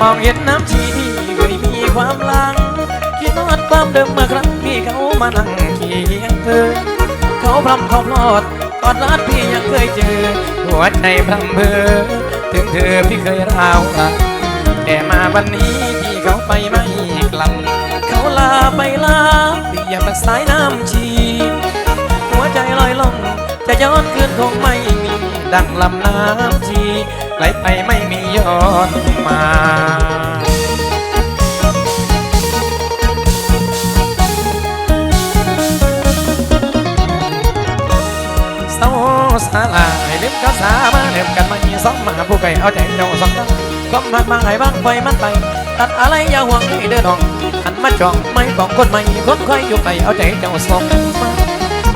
มองเห็นน้ำชีที่เคยมีความลัง คิดนอดความเดิมเมื่อครั้งพี่เขามานั่งเคียงเธอ เขาพรำเขาพลอดกอดรัดพี่ยังเคยเจอ หัวใจพรำเพอถึงเธอพี่เคยราวรักแต่มาวันนี้พี่เขาไปไม่กลับเขาลาไปลาเปรียบกับสายน้ำชี หัวใจลอยล่องจะย้อนคืนคงไม่มีดังลำน้ำชีไหลไปไม่มี ย้อนมาเศร้าสาลาให้ลืมกับสามาเลิมกันมามีสองมาผู้ไก่เอาใจเจ้าสองกันก็มาบางให้บางไปมันไป ตัดอะไรอย่าห่วงให้เดินดองหันมาจองไม่บอกคนใหม่คนคอยอยู่ไกลเอาใจเจ้าสองมา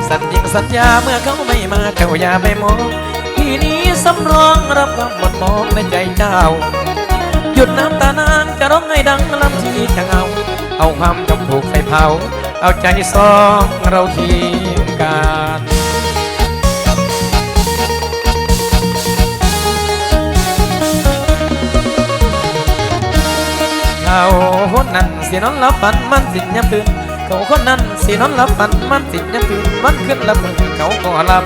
สัญญิงสัญญาเมื่อเขาไม่มาเจ้าอย่าไปมอง ทีนี้สำรองรับความหมดมองในใจเจ้า หยุดน้ำตานางจะร้องให้ดังลำทีจะเอา เอาความจมผูกไฟเผา เอาใจสองเราเคียงกันเขาคนนั้นสินอนลับฝันมันสิยามตื่นเขาคนนั้นสินอนลับฝันมันสิยามตื่นมันขึ้นละมือเขาก็หลับ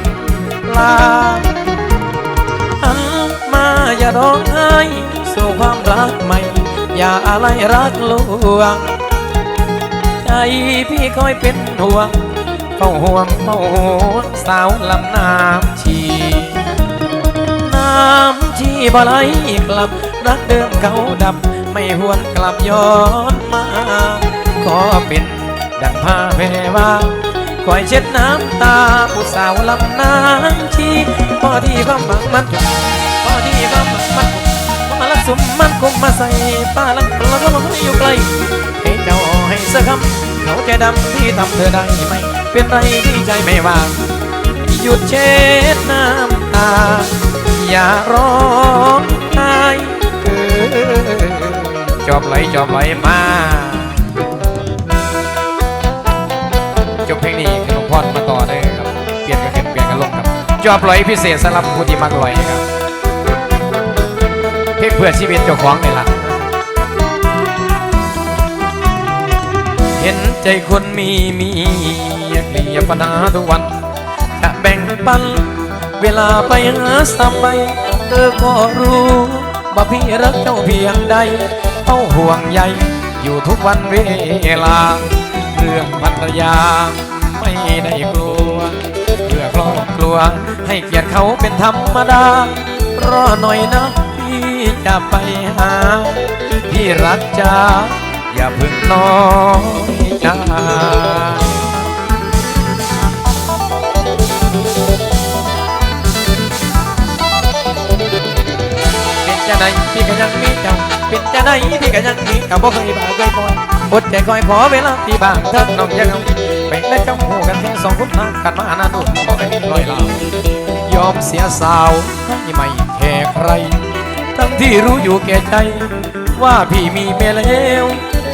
ลา ร้องไห้สู่ความรักใหม่ อย่าอะไรรักลวง ใจพี่คอยเป็นห่วงเฝ้าห่วงเฝ้าห่วงสาวลำน้ำชี น้ำที่บ่ไหลกลับ รักเดิมเก่าดับ ไม่หวนกลับย้อนมาขอเป็นดังผ้าแพรวาคอยเช็ดน้ำตาผู้สาวลำน้ำชีพอที่ความหวังมัน มาใส่ป้าลังเราก็ลงอยู่ไกลให้เจ้าให้สักคำเขาใจดำที่ทำเธอได้ไหม เป็นไรที่ใจไม่ว่าง หยุดเช็ดน้ำตา อย่าร้องไห้จอบไหลจอบไหลมาจบเพลงนี้ขนมพรมาต่อเลยครับ เปลี่ยนกันขึ้นเปลี่ยนกันลงครับ จอบไหลพิเศษสำหรับผู้ที่มักไหลครับ เพลงเพื่อชีวิตเจ้าของนี่ล่ะเห็นใจคนมีมียเกลียปัญหาทุกวันจะแบ่งปัน เวลาไปหาสามใบเธอก็รู้ว่าพี่รักเจ้าเพียงใดเฝ้าห่วงใยอยู่ทุกวันเวลา เรื่องภรรยา ไม่ได้กลัวเพื่อครอบครัวให้เกียรติเขาเป็นธรรมดา รอหน่อยนะ จะไปหาพี่รักจ้าอย่าพึ่งน้อยใจเป็นจะไหนพี่ก็ยังมีเจ้าเป็นจะไหนพี่ก็ยังมีเจ้าบ่เคยบ่าเคยปล่อยอดใจคอยขอเวลาพี่บางเถิดน้องยังเป็นและจ้าหูกันแค่สองคนทางกันมาหนาดุบ่เคยมีรอยลายอมเสียสาวให้ไม่แค่ใคร ทั้งที่รู้อยู่แก่ใจ ว่าพี่มีเมียแล้ว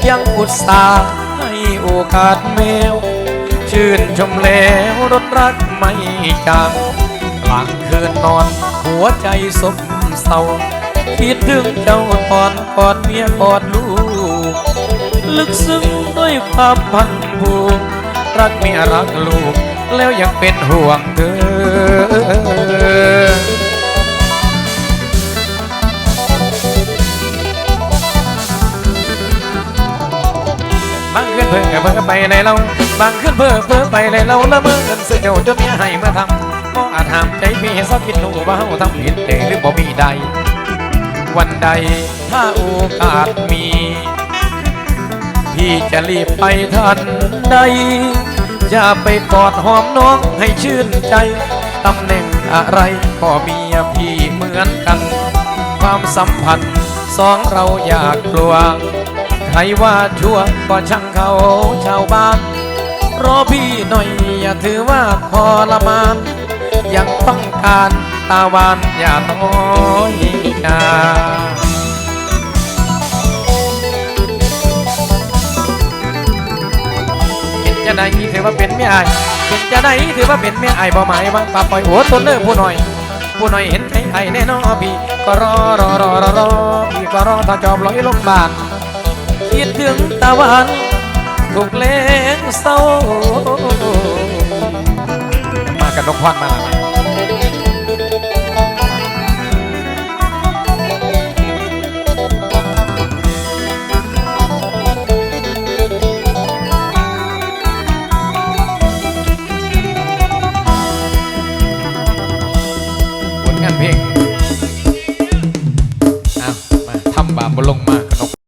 ยังอุตส่าห์ให้โอกาสแมว ชื่นชมแล้วรถรักไม่จางกลางคืนนอน หัวใจสมเศร้าคิดถึงเจ้าตอนกอดเมียกอดลูก ลึกซึ้งด้วยความพันผูกรักเมียรักลูก แล้วยังเป็นห่วงเธอ ในเราบางคืนเพิ่งเพิ่งไปในเราละเมอเงินซื้อเจ้าจนเมียให้มาทำก็อาจห้ามใจพี่สักคิดหนูว่าเฮาทำผิดเองหรือบ่มีใด วันใดถ้าโอกาสมี พี่จะรีบไปทันใดจะไปกอดหอมน้องให้ชื่นใจตำแหน่งอะไรก็มีพี่เหมือนกัน ความสัมพันธ์สองเราอยากกลัว ใครว่าชั่วก็ช่างเขาชาวบ้าน รอพี่หน่อยอย่าถือว่าพอละมานยังต้องการตาหวานอย่าน้อยนาเป็นจะไหนถือว่าเป็นเมียอายเป็นจะไหนถือว่าเป็นเมียอายบ่หมายว่าปาปล่อยหัวต้นเลิกผู้หน่อย ผู้หน่อยเห็นใจไอ้แน่นอนพี่ก็รอรอรอรอพี่ก็รอถ้าจอบลอยลงบ้าน คิดถึงตะวันถูกเลงเศร้า มากันนกควันมา